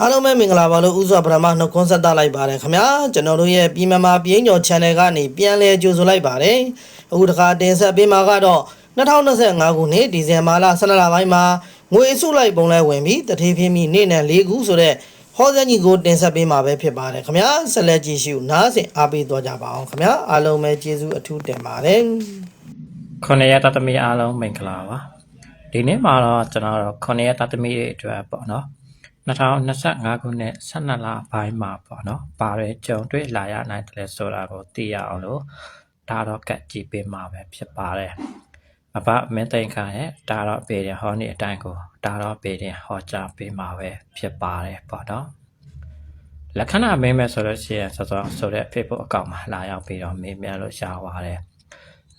အားလုံးပဲမင်္ဂလာပါလို့ဥစွာပထမနှုတ်ခွန်းဆက်သလိုက်ပါတယ်ခင်ဗျာကျွန်တော်တို့ရဲ့ပြည်မမာပြင်းကျော် channel ကနေပြန်လည်ကြိုဆိုလိုက်ပါတယ်အခုတခါတင်ဆက်ပေးမှာကတော့2025ခုနှစ်ဒီဇင်ဘာလ12လပိုင်းမှာငွေအစုလိုက်ပုံလဲဝင်ပြီးတထေးပြင်းပြီးနေ့နဲ့၄ခုဆိုတဲ့ဟောစကြီးကိုတင်ဆက်ပေးမှာပဲဖြစ်ပါတယ်ခင်ဗျာဆက်လက်ကြည့်ရှုနားဆင်အားပေးသွားကြပါအောင်ခင်ဗျာအားလုံးပဲကျေးဇူးအထူးတင်ပါတယ်ခုနှစ်ရက်တသမီအားလုံးမင်္ဂလာပါဒီနေ့မှာတော့ကျွန်တော်တို့ခုနှစ်ရက်တသမီတွေအတွက်ပေါ့နော် 2025ခုနှစ်12လပိုင်းမှာပေါ့နော်ဘာတွေကြုံတွေ့လာရနိုင်တယ်လဲဆိုတာကိုသိရအောင်လို့ဒါတော့ကတ်ကြည့်ပေးမှာပဲဖြစ်ပါတယ်အဘမင်းသိန်ခါရဲ့ဒါတော့ပေတယ်ဟောနေအတိုင်းကိုဒါတော့ပေတယ်ဟောကြားပေးမှာပဲဖြစ်ပါတယ်ပေါ့နော်လက္ခဏာမင်းမဲ့ဆိုလို့ရှိရင်စောစောဆိုတဲ့ Facebook အကောင့်မှာလာရောက်ပြီးတော့မေးမြန်းလို့ရှားပါတယ်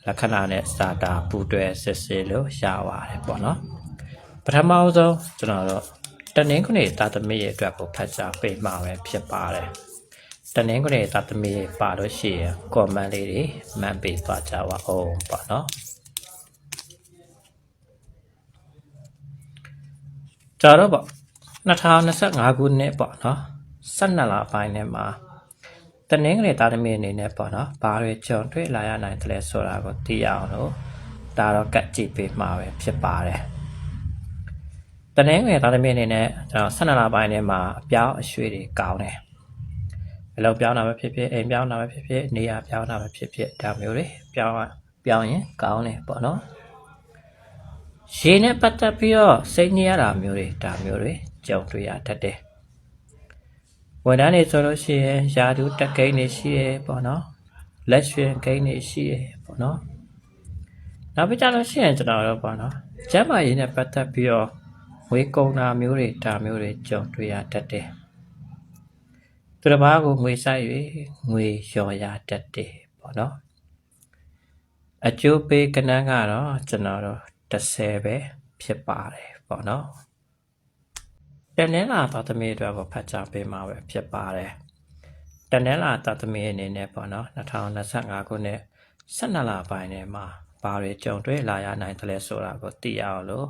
လက္ခဏာနဲ့စာတာပူတွဲစစ်စစ်လို့ရပါတယ်ပေါ့နော်ပထမအဆုံးကျွန်တော်တို့ တနင်္ဂနွေသာသမီရဲ့အတွက်ကိုဖတ်ကြားပေးမှာပဲဖြစ်ပါတယ်တနင်္ဂနွေသာသမီရဲ့ပါလို့ရှိရင် comment လေးတွေမှန်ပေးသွားကြပါအောင်ပေါ့နော်ကြတော့ပေါ့2025ခုနှစ်ပေါ့နော်12လပိုင်းထဲမှာတနင်္ဂနွေသားသမီးအနေနဲ့ပေါ့နော်ဘာတွေကြုံတွေ့လာရနိုင်တယ်လဲဆိုတာကိုသိရအောင်လို့ဒါတော့ကတ်ကြည့်ပေးမှာပဲဖြစ်ပါတယ် တနင်္ဂနွေသားသမီးအနေနဲ့ကျွန်တော်12လပိုင်းထဲမှာအပြောင်းအရွှေ့တွေကောင်းတယ်အလုပ်ပြောင်းတာပဲဖြစ်ဖြစ်အိမ်ပြောင်းတာပဲဖြစ်ဖြစ်နေရာပြောင်းတာပဲဖြစ်ဖြစ်ဒါမျိုးတွေပြောင်းပြောင်းရင်ကောင်းတယ်ပေါ့နော်ရေနဲ့ပတ်သက်ပြီးတော့စိတ်ညစ်ရတာမျိုးတွေဒါမျိုးတွေကြုံတွေ့ရတတ်တယ်ဝန်ထမ်းတွေဆိုလို့ရှိရင်ယာဒူတက်ကိန်းတွေရှိရပေါ့နော်လက်ရွှင်ကိန်းတွေရှိရပေါ့နော်နောက်ပြီးကြလို့ရှိရင်ကျွန်တော်တို့ပေါ့နော်ကျမ်းမာရေးနဲ့ပတ်သက်ပြီးတော့ ဝေကုံတာမျိုးတွေဒါမျိုးတွေကြုံတွေ့ရတတ်တယ်သူတစ်ပါးကိုငွေဆိုင်၍ငွေလျော်ရတတ်တယ်ပေါ့နော်အကျိုးပေးကဏ္ဍကတော့ကျွန်တော်တို့30ပဲဖြစ်ပါတယ်ပေါ့နော်တနင်္လာသားသမီးအတွက်ကိုဖတ်ကြားပေးမှာပဲဖြစ်ပါတယ်။တနင်္လာသားသမီးအနေနဲ့ပေါ့နော်2025ခုနှစ်12လပိုင်းထဲမှာဘာတွေကြုံတွေ့လာရနိုင်တယ်လဲဆိုတာကိုသိရအောင်လို့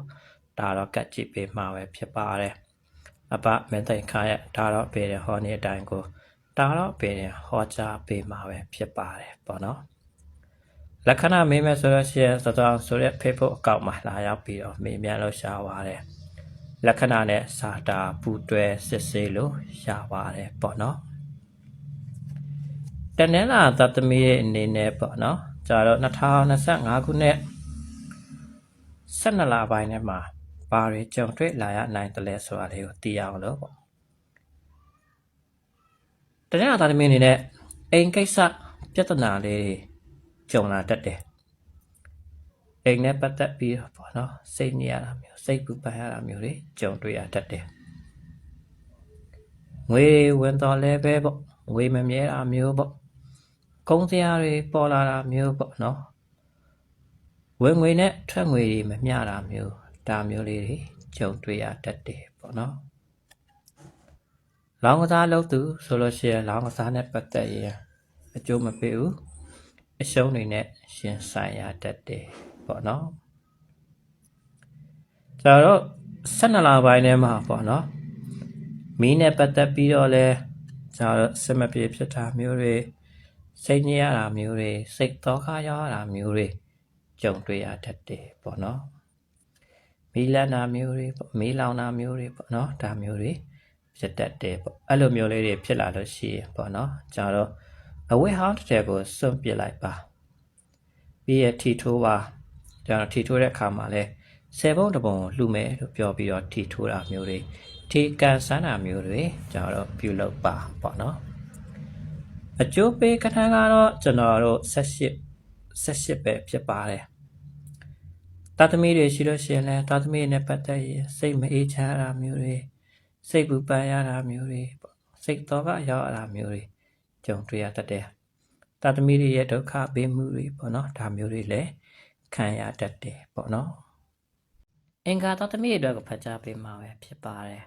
ဒါတော့ကတ်ကြည့်ပေးမှာပဲဖြစ်ပါတယ်။အပမင်းသိန်ခါရဲ့ဒါတော့ပေးတဲ့ဟောနေအတိုင်းကိုဒါတော့ပေးတဲ့ဟောကြားပေးမှာပဲဖြစ်ပါတယ်ပေါ့နော်။လက္ခဏာမေးမယ်ဆိုတော့ရှိရင်သတော်ဆိုတဲ့ Facebook အကောင့်မှာလာရောက်ပြီးတော့မေးမြန်းလို့ရှားပါတယ်။လက္ခဏာနဲ့စာတာပူတွဲစစ်ဆေးလို့ရပါတယ်ပေါ့နော်တနင်္လာသတ္တမီရဲ့အနေနဲ့ပေါ့နော်ကျတော့2025ခုနှစ်12လပိုင်းထဲမှာ ဘာတွေကြုံတွေ့လာရနိုင်တယ်လဲဆိုတာလေးကိုသိရအောင်လို့ပေါ့တနင်္လာသတ္တမီအနေနဲ့အိမ်ကိစ္စပြဿနာလေးတွေကြုံလာတတ်တယ်အိမ်နဲ့ပတ်သက်ပြီးတော့ပေါ့နော်စိတ်ညစ်ရတာမျိုးစိတ်ပူပန်ရတာမျိုးတွေကြုံတွေ့ရတတ်တယ်ငွေဝင်တော်လဲပဲပေါ့ငွေမမြဲတာမျိုးပေါ့ကုန်းစရာတွေပေါ်လာတာမျိုးပေါ့နော်ဝင်ငွေနဲ့ထွက်ငွေတွေမမျှတာမျိုး ဒါမျိုးလေးတွေကြုံတွေ့ရတတ်တယ်ပေါ့နော်လောင်းကစားလုပ်သူဆိုလို့ရှိရင်လောင်းကစားနဲ့ပတ်သက်ရင်အကျိုးမပေးဘူးအရှုံးတွေနဲ့ရှင်ဆိုင်ရတတ်တယ်ပေါ့နော်ကျွန်တော်တို့12လပိုင်းထဲမှာပေါ့နော်မီးနဲ့ပတ်သက်ပြီးတော့လဲကျွန်တော်တို့စမပြေဖြစ်တာမျိုးတွေစိတ်ညစ်ရတာမျိုးတွေစိတ်သောခရောက်ရတာမျိုးတွေကြုံတွေ့ရတတ်တယ်ပေါ့နော် မီးလန်းတာမျိုးတွေပေါ့မီးလောင်တာမျိုးတွေပေါ့နော်ဒါမျိုးတွေဖြစ်တတ်တယ်ပေါ့အဲ့လိုမျိုးလေးတွေဖြစ်လာလို့ရှိရင်ပေါ့နော်ကျွန်တော်တို့အဝတ်ဟောင်းတစ်ထည်ကိုစွန့်ပစ်လိုက်ပါပြီးရထီထိုးပါကျွန်တော်ထီထိုးတဲ့အခါမှာလဲဆယ်ပုံတစ်ပုံလှူမယ်လို့ပြောပြီးတော့ထီထိုးတာမျိုးတွေထီကန်ဆန်းတာမျိုးတွေကျွန်တော်တို့ပြုလုပ်ပါပေါ့နော်အကျိုးပေးကထန်းကတော့ကျွန်တော်တို့78 78ပဲဖြစ်ပါတယ် တာသမီတွေရှိလို့ရှိရင်လဲတာသမီနဲ့ပတ်သက်ရင်စိတ်မအေးချမ်းတာမျိုးတွေစိတ်ပူပန်ရတာမျိုးတွေပေါ့စိတ်တော့ကရောက်ရတာမျိုးတွေကြုံတွေ့ရတတ်တယ်တာသမီတွေရဲ့ဒုက္ခပေးမှုတွေပေါ့နော်ဒါမျိုးတွေလည်းခံရတတ်တယ်ပေါ့နော်အင်္ဂါတာသမီတွေအတွက်ကိုဖတ်ကြားပေးမှာပဲဖြစ်ပါတယ်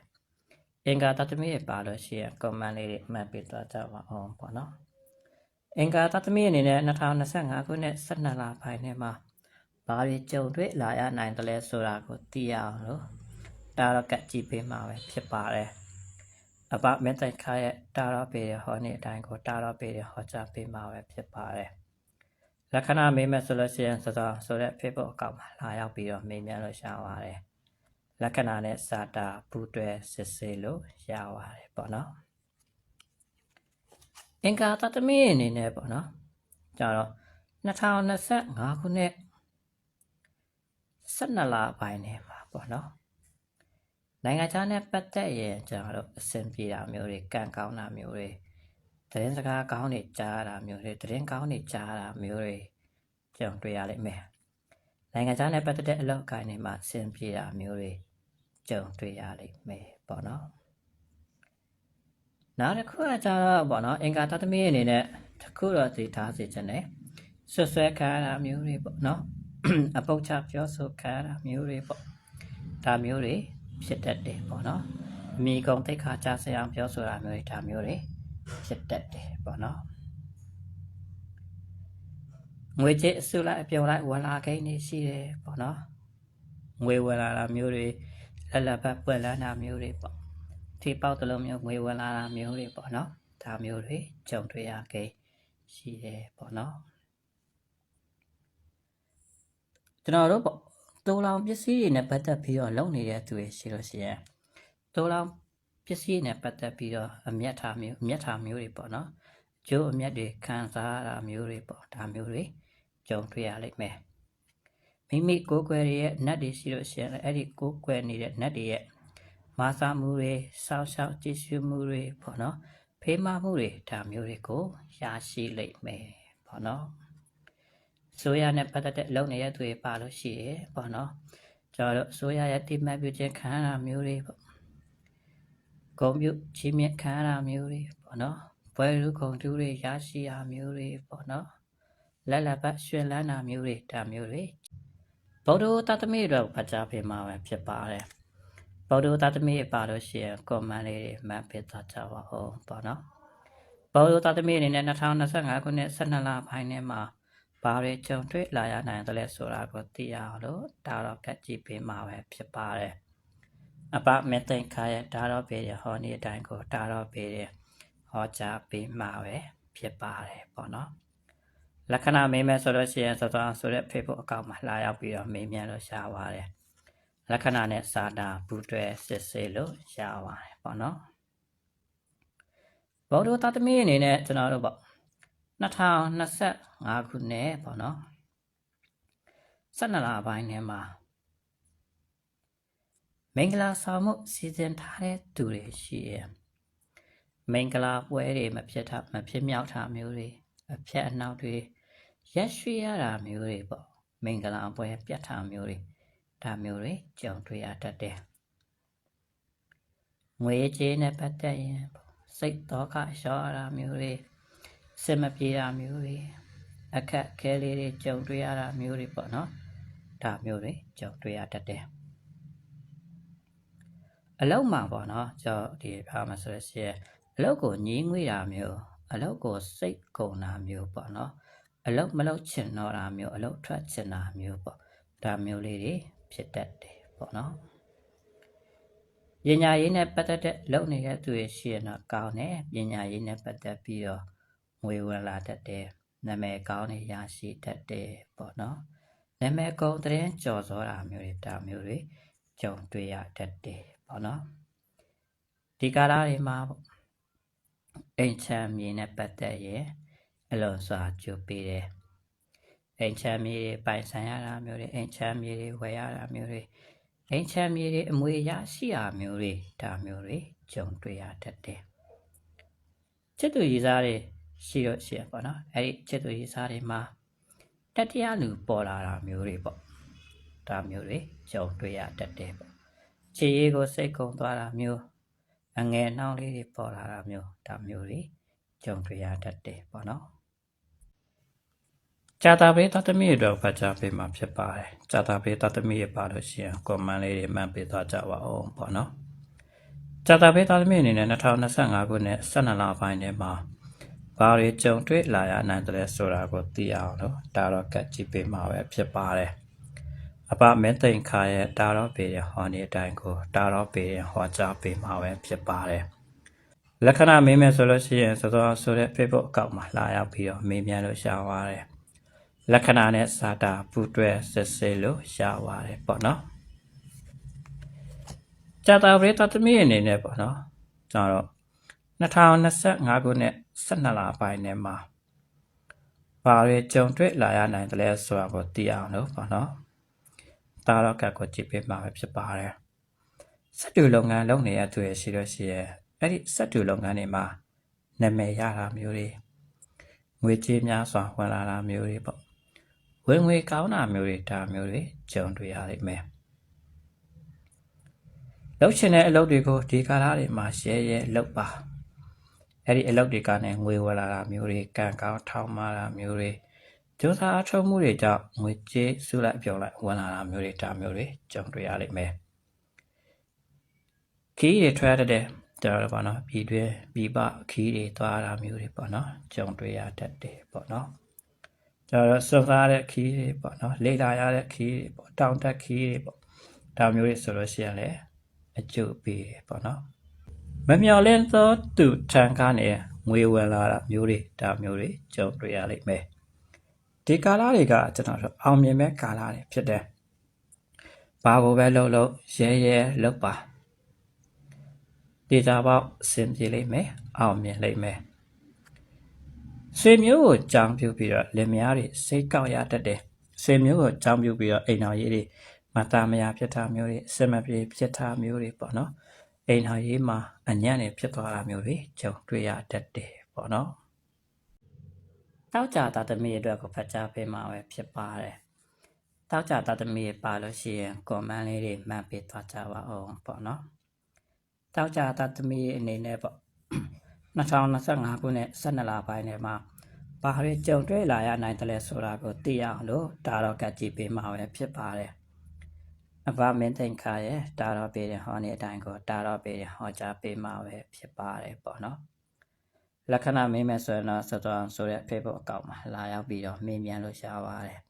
အင်္ဂါတာသမီတွေပါလို့ရှိရင် comment လေးတွေအမှတ်ပေးသွားကြပါအောင်ပေါ့နော်အင်္ဂါတာသမီအနေနဲ့2025ခုနှစ်12လပိုင်းထဲမှာ ဘာတွေကြုံတွေ့လာရနိုင်တယ်လဲဆိုတာကိုသိရအောင်လို့ဒါတော့ကတ်ကြည့်ပေးမှာပဲဖြစ်ပါတယ်အပမင်းတိုင်ခါရဲ့တာရောပေရဟောနေအတိုင်းကိုတာရောပေရဟောကြားပေးမှာပဲဖြစ်ပါတယ်လက္ခဏာမေးမယ်ဆိုလို့ရှိရင်စစောဆိုတဲ့ Facebook အကောင့်မှာလာရောက်ပြီးတော့မေးမြန်းလို့ရှာပါတယ်လက္ခဏာနဲ့စာတာပူတွဲစစ်ဆေးလို့ရပါတယ်ပေါ့နော်အင်္ဂါတသမီးအနေနဲ့ပေါ့နော်ကြတော့2025ခုနှစ် 12လပိုင်းနေမှာပေါ့နော်နိုင်ငံခြားနဲ့ပတ်သက်ရင်ကျွန်တော်တို့အဆင်ပြေတာမျိုးတွေကံကောင်းတာမျိုးတွေသတင်းစကားကောင်းတွေကြားရတာမျိုးတွေသတင်းကောင်းတွေကြားရတာမျိုးတွေကျွန်တော်တွေ့ရလိမ့်မယ်နိုင်ငံခြားနဲ့ပတ်သက်တဲ့အလုပ်အကိုင်းတွေမှာအဆင်ပြေတာမျိုးတွေကြုံတွေ့ရလိမ့်မယ်ပေါ့နော်နောက်တစ်ခုကကျတော့ပေါ့နော်အင်္ဂါတသမီးအနေနဲ့တစ်ခုတော့သိထားစေချင်တယ်ဆွဆွဲခံရတာမျိုးတွေပေါ့နော် အပုတ်ချပြောဆိုခံရတာမျိုးတွေပေါ့ဒါမျိုးတွေဖြစ်တတ်တယ်ပေါ့နော်အမိကုံတိတ်ခါကြဆရာပြောဆိုတာမျိုးတွေဒါမျိုးတွေဖြစ်တတ်တယ်ပေါ့နော်ငွေကြေးအစုလိုက်အပြုံလိုက်ဝင်လာကိန်းနေရှိတယ်ပေါ့နော်ငွေဝင်လာတာမျိုးတွေလက်လက်ပတ်ပွက်လန်းတာမျိုးတွေပေါ့ထိပေါက်တလုံးမျိုးငွေဝင်လာတာမျိုးတွေပေါ့နော်ဒါမျိုးတွေကြုံတွေ့ရကိန်းရှိတယ်ပေါ့နော် ကျွန်တော်တို့ပေါ့တိုးလောင်ပစ္စည်းတွေနဲ့ပတ်သက်ပြီးတော့လုပ်နေတဲ့သူတွေရှိလို့ရှိရင်တိုးလောင်ပစ္စည်းနဲ့ပတ်သက်ပြီးတော့အမျက်ထားမျိုးအမျက်ထားမျိုးတွေပေါ့နော်ကျိုးအမျက်တွေခံစားရတာမျိုးတွေပေါ့ဒါမျိုးတွေကြုံတွေ့ရလိမ့်မယ်မိမိကိုယ်ကွယ်ရဲ့နတ်တွေရှိလို့ရှိရင်လည်းအဲ့ဒီကိုယ်ကွယ်နေတဲ့နတ်တွေရဲ့မာစာမှုတွေစောင်းရှောက်ကြည့်ရှုမှုတွေပေါ့နော်ဖေးမမှုတွေဒါမျိုးတွေကိုရရှိလိမ့်မယ်ပေါ့နော် ဆိုရနဲ့ပတ်သက်တဲ့အလုပ်နေတဲ့သူတွေပါလို့ရှိရပေါ့နော်ကျွန်တော်တို့ဆိုရရဲ့တိမှတ်ပြုခြင်းခံရတာမျိုးတွေပေါ့ဂုံပြုချင်းမြင့်ခံရတာမျိုးတွေပေါ့နော်ဘွယ်လူဂုံတူးတွေရရှိတာမျိုးတွေပေါ့နော်လက်လက်ပတ်ရွှင်လန်းတာမျိုးတွေဒါမျိုးတွေဗုဒ္ဓတသမီတော့ဖတ်ကြားပေးမှာပဲဖြစ်ပါတယ်ဗုဒ္ဓတသမီပါလို့ရှိရင်ကွန်မန့်လေးတွေမှတ်ပေးသွားကြပါဦးပေါ့နော်ဗုဒ္ဓတသမီအနေနဲ့2025ခုနှစ်12လပိုင်းထဲမှာ ဘာတွေကြုံတွေ့လာရနိုင်တယ်လဲဆိုတာကိုသိရအောင်လို့ဒါတော့ကတ်ကြည့်ပေးမှာပဲဖြစ်ပါတယ်အပမေတ္တိန်ခါရဲ့ဒါတော့ပေးရဟောနေအတိုင်းကိုဒါတော့ပေးရဟောကြားပေးမှာပဲဖြစ်ပါတယ်ပေါ့နော်လက္ခဏာမေးမယ်ဆိုလို့ရှိရင်စောစောဆိုတဲ့ Facebook အကောင့်မှာလာရောက်ပြီးတော့မေးမြန်းလို့ရှားပါတယ်လက္ခဏာနဲ့စာတာဘူးတွဲစစ်ဆေးလို့ရှားပါတယ်ပေါ့နော်ဘောဓသတ္တမီအနေနဲ့ကျွန်တော်တို့ပေါ့ 2025ခုနှစ်ပေါ့နော်12လပိုင်းထဲမှာမင်္ဂလာဆောင်မှုစီစဉ်ထားတဲ့သူတွေရှိရယ်မင်္ဂလာပွဲတွေမဖြစ်တာမဖြစ်မြောက်တာမျိုးတွေအဖြတ်အနောက်တွေရက်ရွှေရတာမျိုးတွေပေါ့မင်္ဂလာပွဲပြတ်တာမျိုးတွေဒါမျိုးတွေကြုံတွေ့ရတတ်တယ်ငွေကြေးနဲ့ပတ်သက်ရင်ပေါ့စိတ်တော့ကရှော့ရတာမျိုးတွေ စင်မပြေတာမျိုးတွေအခက်အခဲလေးတွေကြုံတွေ့ရတာမျိုးတွေပေါ့နော်ဒါမျိုးတွေကြုံတွေ့ရတတ်တယ်အလောက်မှာပေါ့နော်ကျွန်တော်ဒီဖာမှာဆိုလို့ရှိရင်အလောက်ကိုညင်းငွေတာမျိုးအလောက်ကိုစိတ်ကုန်တာမျိုးပေါ့နော်အလောက်မလောက်ချင်တော့တာမျိုးအလောက်ထွက်ချင်တာမျိုးပေါ့ဒါမျိုးလေးတွေဖြစ်တတ်တယ်ပေါ့နော်ပညာရေးနဲ့ပတ်သက်တဲ့လုပ်နေတဲ့သူတွေရှိရင်တော့ကောင်းတယ်ပညာရေးနဲ့ပတ်သက်ပြီးတော့ ငွေဝင်လာတတ်တယ်နာမည်ကောင်းတွေရရှိတတ်တယ်ပေါ့နော်နာမည်ကောင်းတဲ့ကြော်စောတာမျိုးတွေဒါမျိုးတွေကြုံတွေ့ရတတ်တယ်ပေါ့နော်ဒီကာလတွေမှာပေါ့အိမ်ချမ်းမြေနဲ့ပတ်သက်ရင်အလွန်စွာကြိုပေးတယ်အိမ်ချမ်းမြေတွေပိုင်ဆိုင်ရတာမျိုးတွေအိမ်ချမ်းမြေတွေဝယ်ရတာမျိုးတွေအိမ်ချမ်းမြေတွေအမွေရရှိရမျိုးတွေဒါမျိုးတွေကြုံတွေ့ရတတ်တယ်ချစ်သူရည်စားတွေ ရှိတော့ရှိရပေါ့နော်အဲ့ဒီချစ်သူရေးစားတွေမှာတတရားလူပေါ်လာတာမျိုးတွေပေါ့ဒါမျိုးတွေကြုံတွေ့ရတတ်တယ်ပေါ့ခြေရည်ကိုစိတ်ကုံသွားတာမျိုးအငယ်နှောင်းလေးတွေပေါ်လာတာမျိုးဒါမျိုးတွေကြုံတွေ့ရတတ်တယ်ပေါ့နော်ဇာတာပေးတသမီးတို့ဖတ်ကြားပေးမှာဖြစ်ပါတယ်ဇာတာပေးတသမီးရပါလို့ရှိရင်ကွန်မန့်လေးတွေမှတ်ပေးသွားကြပါဦးပေါ့နော်ဇာတာပေးတသမီးအနေနဲ့2025ခုနှစ်12လပိုင်းထဲမှာ ဘာတွေကြုံတွေ့လာရနိုင်တယ်လဲဆိုတာကိုသိအောင်လို့ဒါတော့ကတ်ကြည့်ပေးမှာပဲဖြစ်ပါတယ်အပမင်းသိန်ခါရဲ့ဒါတော့ပေရဟောနေအတိုင်းကိုဒါတော့ပေရဟောကြားပေးမှာပဲဖြစ်ပါတယ်လက္ခဏာမေးမယ်ဆိုလို့ရှိရင်စောစောဆိုတဲ့ Facebook အကောင့်မှာလာရောက်ပြီးတော့မေးမြန်းလို့ရှားသွားတယ်လက္ခဏာနဲ့စာတာပူတွဲစစ်ဆေးလို့ရှားသွားတယ်ပေါ့နော်ကြာတာပရိသတ်သမီးအနေနဲ့ပေါ့နော်ကျွန်တော်2025ခုနှစ် 12လပိုင်းထဲမှာဘာတွေကြုံတွေ့လာရနိုင်တယ်လဲဆိုတာကိုသိအောင်လို့ပေါ့နော်တာတော့ကတ်ကိုကြည့်ပေးမှာပဲဖြစ်ပါတယ်စက်တူလုပ်ငန်းလုပ်နေရသူရရှိလို့ရှိရဲ့အဲ့ဒီစက်တူလုပ်ငန်းတွေမှာနာမည်ရတာမျိုးတွေငွေကြေးများစွာဝင်လာတာမျိုးတွေပေါ့ဝင်ငွေကောင်းတာမျိုးတွေဒါမျိုးတွေကြုံတွေ့ရလိမ့်မယ်လုပ်ချင်တဲ့အလုပ်တွေကိုဒီကာလတွေမှာရဲရဲလုပ်ပါ အဲ့ဒီအလုပ်တွေကနေငွေဝင်လာတာမျိုးတွေကံကောင်းထောင်းမာတာမျိုးတွေကြိုးစားအထောက်မှုတွေကြောင့်ငွေကြေးစုလိုက်ပြောင်းလိုက်ဝင်လာတာမျိုးတွေဒါမျိုးတွေကြုံတွေ့ရလိမ့်မယ်ခီးတွေထွက်ရတဲ့တော်တော့ပေါ့နော်ပြည်တွင်းပြည်ပခီးတွေသွားတာမျိုးတွေပေါ့နော်ကြုံတွေ့ရတတ်တယ်ပေါ့နော်ကျတော့စွန့်စားတဲ့ခီးတွေပေါ့နော်လေ့လာရတဲ့ခီးတွေပေါ့တောင်တက်ခီးတွေပေါ့ဒါမျိုးတွေဆိုလို့ရှိရင်လည်းအကျုပ်ပေးတယ်ပေါ့နော် မမြော်လင့်သောသူထံကနေငွေဝင်လာတာမျိုးတွေဒါမျိုးတွေကြုံတွေ့ရလိမ့်မယ်ဒီကာလတွေကကျွန်တော်တို့အောင်မြင်မဲ့ကာလတွေဖြစ်တယ်ဘာကိုပဲလုပ်လို့ရဲရဲလုပ်ပါဒေတာပေါက်အဆင်ပြေလိမ့်မယ်အောင်မြင်လိမ့်မယ်ဆွေမျိုးကိုကြောင်းပြုပြီးတော့လင်မယားတွေစိတ်ကောက်ရတတ်တယ်ဆွေမျိုးကိုကြောင်းပြုပြီးတော့အိမ်တော်ရေးတွေမသားမယားဖြစ်တာမျိုးတွေအစမပြေဖြစ်တာမျိုးတွေပေါ့နော် အိမ်တော်ရေးမှာအညံ့နေဖြစ်သွားတာမျိုးတွေကြုံတွေ့ရတတ်တယ်ပေါ့နော်တောက်ကြတာသမီးအတွက်ကိုဖတ်ကြားပေးမှာပဲဖြစ်ပါတယ်တောက်ကြတာသမီးပါလို့ရှိရင်ကွန်မန့်လေးတွေမှတ်ပေးသွားကြပါအောင်ပေါ့နော်တောက်ကြတသမီးအနေနဲ့ပေါ့2025ခုနှစ်12လပိုင်းထဲမှာဘာတွေကြုံတွေ့လာရနိုင်တယ်လဲဆိုတာကိုသိရအောင်လို့ဒါတော့ကကြည့်ပေးမှာပဲဖြစ်ပါတယ် အဘမင်းသိန်ခါရဲ့ဒါတော့ပေးတဲ့ဟောနေအတိုင်းကိုဒါတော့ပေးတဲ့ဟောကြားပေးမှာပဲဖြစ်ပါတယ်ပေါ့နော်လက္ခဏာမင်းမဲ့ဆိုရင်တော့စောစောဆိုတဲ့ Facebook အကောင့်မှာလာရောက်ပြီးတော့မေးမြန်းလို့ရပါတယ်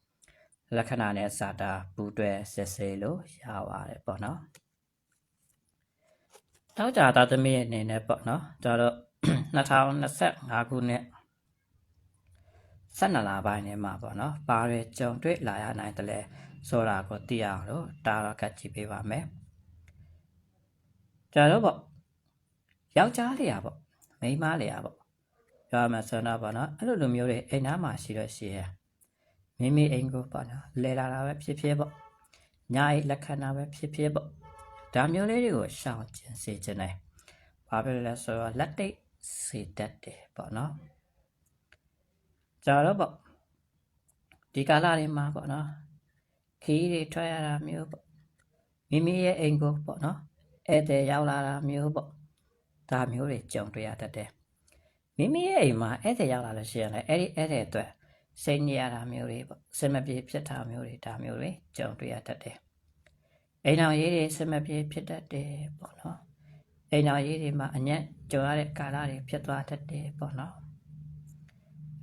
လက္ခဏာနဲ့စာတာပူတွဲစစ်ဆေးလို့ရပါတယ်ပေါ့နော်တောက်ကြတာသမီးရဲ့အနေနဲ့ပေါ့နော်ဒါတော့2025ခုနှစ်12လပိုင်းထဲမှာပေါ့နော်ဘာတွေကြုံတွေ့လာရနိုင်တယ်လဲ ဆိုတာကိုသိရအောင်လို့ဒါတော့ကတ်ကြည့်ပေးပါမယ်ဒါတော့ပေါ့ယောက်ျားလေးอ่ะပေါ့မိန်းမလေးอ่ะပေါ့ပြောရမှာဆိုတော့ပေါ့နော်အဲ့လိုလိုမျိုးတွေအိမ်သားမှာရှိတော့ရှိရဲ့မိမိအိမ်ကိုပေါ့နော်လဲလာတာပဲဖြစ်ဖြစ်ပေါ့ညာအိမ်လက်ခံတာပဲဖြစ်ဖြစ်ပေါ့ ဒါမျိုးလေးတွေကိုရှောင်ကျင်စေခြင်းတယ်။ဘာဖြစ်လဲလဲဆိုတော့လက်တိတ်စေတတ်တယ်ပေါ့နော်။ကြာတော့ပေါ့ဒီကာလတွေမှာပေါ့နော် ခီးတွေထွက်ရတာမျိုးပေါ့မိမိရဲ့အိမ်ကိုပေါ့နော်ဧည့်သည်ရောက်လာတာမျိုးပေါ့ဒါမျိုးတွေကြုံတွေ့ရတတ်တယ်။မိမိရဲ့အိမ်မှာဧည့်သည်ရောက်လာလို့ရှိရင်လည်းအဲ့ဒီဧည့်သည်အတွက်စိတ်ညစ်ရတာမျိုးတွေပေါ့စင်မပြေဖြစ်တာမျိုးတွေဒါမျိုးတွေကြုံတွေ့ရတတ်တယ်။အိမ်တော်ရေးတွေစမပြေဖြစ်တတ်တယ်ပေါ့နော်အိမ်တော်ရေးတွေမှာအညက်ကြုံရတဲ့ကာလတွေဖြစ်သွားတတ်တယ်ပေါ့နော်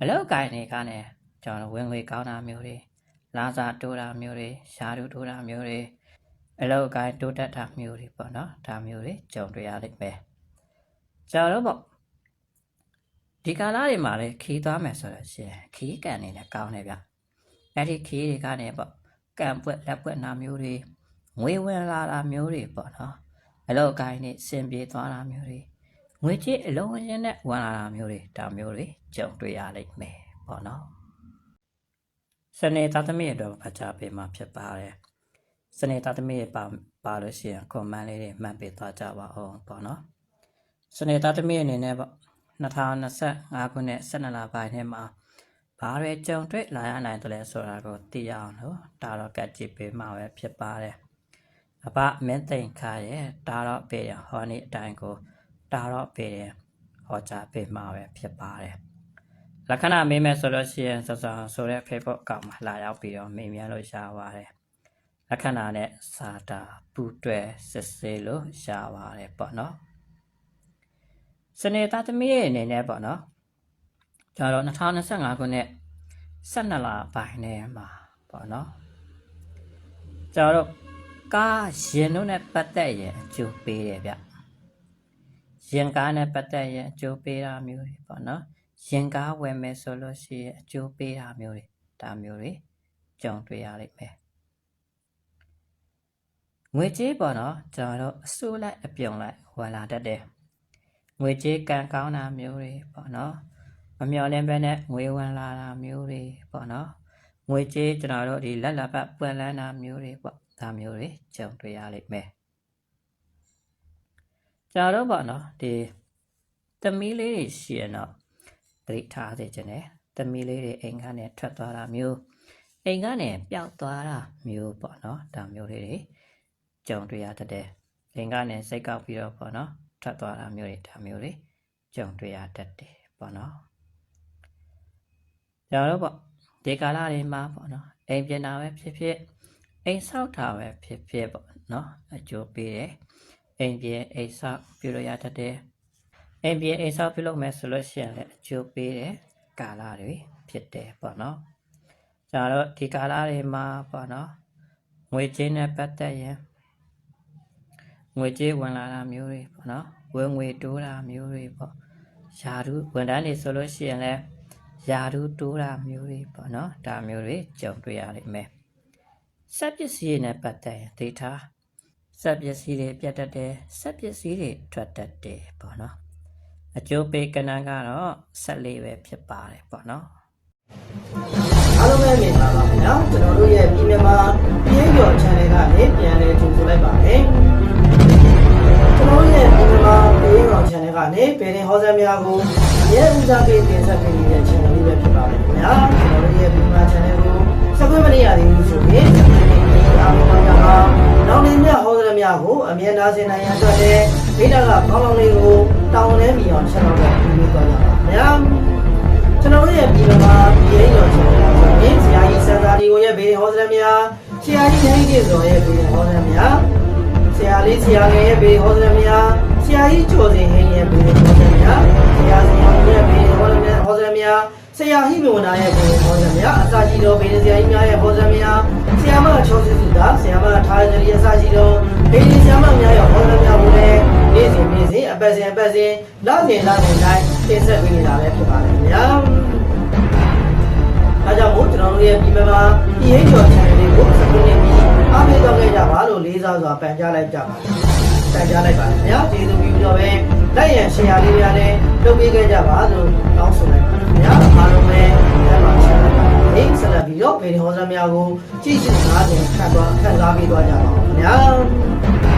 အလောက်ကိုင်းတွေကနေကျွန်တော်ဝင်ငွေကောင်းတာမျိုးတွေ လာစာတိုးတာမျိုးတွေရှားတူတိုးတာမျိုးတွေအလောက်ကိုင်းတိုးတက်တာမျိုးတွေပေါ့နော်ဒါမျိုးတွေကြုံတွေ့ရလိမ့်မယ်ကျွန်တော်ပေါ့ဒီကာလတွေမှာလေခီးသွားမယ်ဆိုတော့ရှင်ခီးကန်နေလည်းကောင်းတယ်ဗျအဲ့ဒီခီးတွေကနေပေါ့ကံပွက်လက်ပွက်နာမျိုးတွေငွေဝင်လာတာမျိုးတွေပေါ့နော်အလောက်ကိုင်းနဲ့စင်ပြေသွားတာမျိုးတွေငွေကြေးအလုံးအင်းနဲ့ဝင်လာတာမျိုးတွေဒါမျိုးတွေကြုံတွေ့ရလိမ့်မယ်ပေါ့နော် စနေသားသမီးအတွက်ဖတ်ကြားပေးမှာဖြစ်ပါတယ်စနေသားသမီးပါပါလို့ရှိရင်ကွန်မန့်လေးတွေမှတ်ပေးသွားကြပါအောင်ပေါ့နော်စနေသားသမီးအနေနဲ့ပေါ့2025ခုနှစ်12လပိုင်းထဲမှာဘာတွေကြုံတွေ့လာရနိုင်တယ်လဲဆိုတာကိုသိရအောင်လို့ဒါတော့ကတ်ကြည့်ပေးမှာပဲဖြစ်ပါတယ်အပမင်းသိန်ခါရဲ့တာတော့ပေးရဟောနေ့အတိုင်းကိုတာတော့ပေးရဟောကြားပေးမှာပဲဖြစ်ပါတယ် လက္ခဏာမေးမယ်ဆိုလို့ရှိရင်စစဆိုတဲ့ Facebook အကောင့်မှာလာရောက်ပြီးတော့မေးမြန်းလို့ရပါတယ်လက္ခဏာနဲ့စာတာပူတွဲစစ်ဆေးလို့ရပါတယ်ပေါ့နော်စနေသားသမီးရဲ့အနေနဲ့ပေါ့နော်ဒါတော့2025ခုနှစ်12လပိုင်းထဲမှာပေါ့နော်ကျတော့ကားရင်တို့နဲ့ပတ်သက်ရင်အကျိုးပေးတယ်ဗျရင်ကားနဲ့ပတ်သက်ရင်အကျိုးပေးတာမျိုးတွေပေါ့နော် ရင်ကားဝယ်မယ်ဆိုလို့ရှိရင်အကျိုးပေးတာမျိုးတွေဒါမျိုးတွေကြုံတွေ့ရလိမ့်မယ်ငွေကြေးပေါ့နော်ကျွန်တော်တို့အစိုးလိုက်အပြုံလိုက်ဝင်လာတတ်တယ်ငွေကြေးကံကောင်းတာမျိုးတွေပေါ့နော်မမျှော်လင့်ဘဲနဲ့ငွေဝင်လာတာမျိုးတွေပေါ့နော်ငွေကြေးကျွန်တော်တို့ဒီလက်လက်ပတ်ပွင့်လန်းတာမျိုးတွေပေါ့ဒါမျိုးတွေကြုံတွေ့ရလိမ့်မယ်ကျွန်တော်တို့ပေါ့နော်ဒီသမီးလေးတွေရှိရတော့သ တိထားစေချင်တယ်သမီးလေးတွေအိမ်ကနေထွက်သွားတာမျိုးအိမ်ကနေပျောက်သွားတာမျိုးပေါ့နော်ဒါမျိုးလေးတွေကြုံတွေ့ရတတ်တယ်အိမ်ကနေစိတ်ကောက်ပြီးတော့ပေါ့နော်ထွက်သွားတာမျိုးတွေဒါမျိုးတွေကြုံတွေ့ရတတ်တယ်ပေါ့နော်ကျွန်တော်တို့ပေါ့ဒီကာလတွေမှာပေါ့နော်အိမ်ပြင်တာပဲဖြစ်ဖြစ်အိမ်ဆောက်တာပဲဖြစ်ဖြစ်ပေါ့နော်အကျိုးပေးတယ်အိမ်ပြေအိမ်ဆောက်ပြုလို့ရတတ်တယ်။ အိမ်ပြေအိမ်ဆောက်ပြုလုပ်မယ်ဆိုလို့ရှိရင်လည်းအကျိုးပေးတဲ့ကာလတွေဖြစ်တယ်ပေါ့နော်။ကျွန်တော်တို့ဒီကာလတွေမှာပေါ့နော်ငွေကြေးနဲ့ပတ်သက်ရင်ငွေကြေးဝင်လာတာမျိုးတွေပေါ့နော်။ဝင်ငွေတိုးတာမျိုးတွေပေါ့။ယာရုဝန်ထမ်းတွေဆိုလို့ရှိရင်လည်းယာရုတိုးတာမျိုးတွေပေါ့နော်။ဒါမျိုးတွေကြုံတွေ့ရလိမ့်မယ်။စက်ပစ္စည်းတွေနဲ့ပတ်သက်ရင်ဒေတာစက်ပစ္စည်းတွေပြတ်တတ်တယ်စက်ပစ္စည်းတွေထွက်တတ်တယ်ပေါ့နော် အကျိုးပေးကဏ္ဍကတော့ဆက်လေးပဲဖြစ်ပါတယ်ပေါ့နော်အားလုံးပဲမြင်ပါပါခင်ဗျာကျွန်တော်တို့ရဲ့ပြည်မြန်မာပြင်းကျော် channel ကနေပြန်လည်ကြိုဆိုလိုက်ပါတယ်ကျွန်တော်တို့ရဲ့ပြည်မြန်မာပြင်းကျော် channel ကနေပြည်ရင်ဟောစများကိုအရေးဦးစားပေးတင်ဆက်ပေးနေတဲ့ channel လေးပဲဖြစ်ပါတယ်ခင်ဗျာကျွန်တော်တို့ရဲ့ပြည်မြန်မာ channel ကို subscribe မနေရသေးဘူးဆိုရင် subscribe လုပ်အားပေးပါကြပါနောက်နေ့မြဟောစများကိုအမြဲတမ်းစင်နိုင်ရန်အတွက်လည်းဒိတာကကောင်းကောင်းလေးကို တောင်းလဲမိအောင်ဆက်လုပ်တော့ပြီးပြီးသွားကြပါခင်ဗျာကျွန်တော်တို့ရဲ့ပြည်တော်မှာပြည်ရင်တော်ရှင်များဆိုရင်ဆရာကြီးစံသာဒီကိုရဲ့ဘေးဟောစရများဆရာကြီးနိုင်တိစောရဲ့ဘေးဟောစရများဆရာလေးဆရာငယ်ရဲ့ဘေးဟောစရများဆရာကြီးကျော်စင်ဟင်းရဲ့ဘေးဟောစရများဆရာစင်ဟောရဲ့ဘေးဟောစရများဟောစရများဆရာဟိမဝနာရဲ့ဘေးဟောစရများအစာကြီးတော်ဘေးဆရာကြီးများရဲ့ဟောစရများဆရာမချောစစ်စုတာဆရာမထားရည်အစာ ပတ်စဉ်အပတ်စဉ်လစဉ်လစဉ်တိုင်းတင်ဆက်ပေးနေတာပဲဖြစ်ပါတယ်ခင်ဗျာဒါကြောင့်မို့ကျွန်တော်တို့ရဲ့ပြည်မမှာပြည်ရင်ကျော် channel လေးကို subscribe နဲ့ပြီးအားပေးတော့ခဲ့ကြပါလို့လေးစားစွာပန်ကြားလိုက်ကြပါတယ်။ပန်ကြားလိုက်ပါတယ်ခင်ဗျာ။ကျေးဇူးပြုပြီးတော့ပဲလိုက်ရန် share လေးများလည်းလုပ်ပေးခဲ့ကြပါလို့တောင်းဆိုလိုက်ပါတယ်ခင်ဗျာ။အားလုံးပဲဆက်ပါ share လိုက်ပါ။ဒီဆက်လက်ပြီးတော့ဗီဒီယိုဟောစများကိုကြည့်ရှုနားဆင်ခံသွားခံစားပေးသွားကြပါဦးခင်ဗျာ။